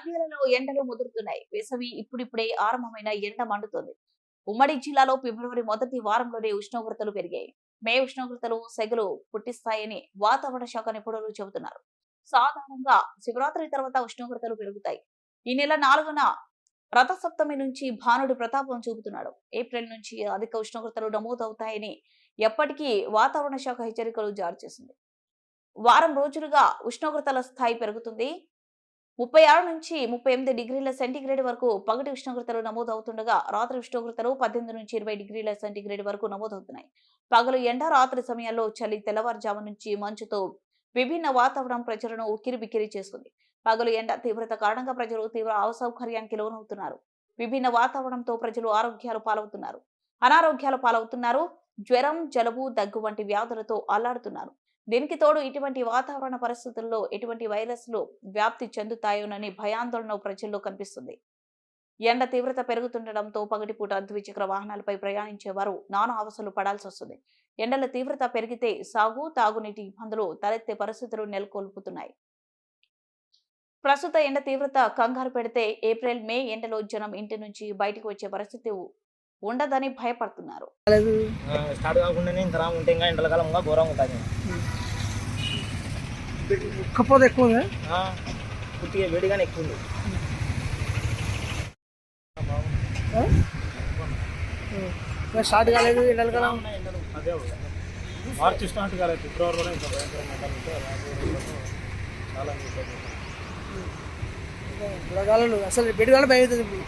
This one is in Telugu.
నదిలలో ఎండలు ముదురుతున్నాయి. వేసవి ఇప్పుడిప్పుడే ఆరంభమైన ఎండ మండుతోంది. ఉమ్మడి జిల్లాలో ఫిబ్రవరి మొదటి వారంలోనే ఉష్ణోగ్రతలు పెరిగాయి. మే ఉష్ణోగ్రతలు సెగలు పుట్టిస్తాయని వాతావరణ శాఖ నిపుణులు చెబుతున్నారు. సాధారణంగా శివరాత్రి తర్వాత ఉష్ణోగ్రతలు పెరుగుతాయి. ఈ నెల నాలుగున రథసప్తమి నుంచి భానుడు ప్రతాపం చూపుతున్నాడు. ఏప్రిల్ నుంచి అధిక ఉష్ణోగ్రతలు నమోదవుతాయని ఎప్పటికీ వాతావరణ శాఖ హెచ్చరికలు జారీ చేసింది. వారం రోజులుగా ఉష్ణోగ్రతల స్థాయి పెరుగుతుంది. ముప్పై ఆరు నుంచి ముప్పై ఎనిమిది డిగ్రీల సెంటీగ్రేడ్ వరకు పగటి ఉష్ణోగ్రతలు నమోదవుతుండగా రాత్రి ఉష్ణోగ్రతలు పద్దెనిమిది నుంచి ఇరవై డిగ్రీల సెంటీగ్రేడ్ వరకు నమోదవుతున్నాయి. పగలు ఎండ రాత్రి సమయాల్లో చలి తెల్లవారుజాము నుంచి మంచుతో విభిన్న వాతావరణం ప్రజలను ఉక్కిరిబిక్కిరి చేస్తుంది. పగలు ఎండ తీవ్రత కారణంగా ప్రజలు తీవ్ర అసౌకర్యానికి లోనవుతున్నారు. విభిన్న వాతావరణంతో ప్రజలు ఆరోగ్యాలు పాలవుతున్నారు. అనారోగ్యాలు పాలవుతున్నారు. జ్వరం జలుబు దగ్గు వంటి వ్యాధులతో అల్లాడుతున్నారు. దీనికి తోడు ఇటువంటి వాతావరణ పరిస్థితుల్లో ఎటువంటి వైరస్లు వ్యాప్తి చెందుతాయోనని భయాందోళన ప్రజల్లో కనిపిస్తుంది. ఎండ తీవ్రత పెరుగుతుండటంతో పగటిపూట ద్విచక్ర వాహనాలపై ప్రయాణించే వారు నానా అవసరాలు పడాల్సి వస్తుంది. ఎండల తీవ్రత పెరిగితే సాగు తాగునీటి ఇబ్బందులు తలెత్తే పరిస్థితులు నెలకొల్పుతున్నాయి. ప్రస్తుత ఎండ తీవ్రత కంగారు పెడితే ఏప్రిల్ మే ఎండలో జనం ఇంటి నుంచి బయటకు వచ్చే పరిస్థితి ఉండదని భయపడుతున్నారు. స్టార్ట్ ఘోరంగా ఉంటుంది. ఉక్కపోతే ఎక్కువ ఉందా పూర్తిగా వేడిగానే ఎక్కువ ఉంది. స్టార్ట్ కాలేదు ఎండల కాలం అదే మార్చి స్టార్ట్ కాలేదు ఫిబ్రవరి కూడా ఇంకా భయంకరంగా చాలా ఎండకాలం అసలు బెడ్ కాలం భయం అవుతుంది ఇప్పుడు.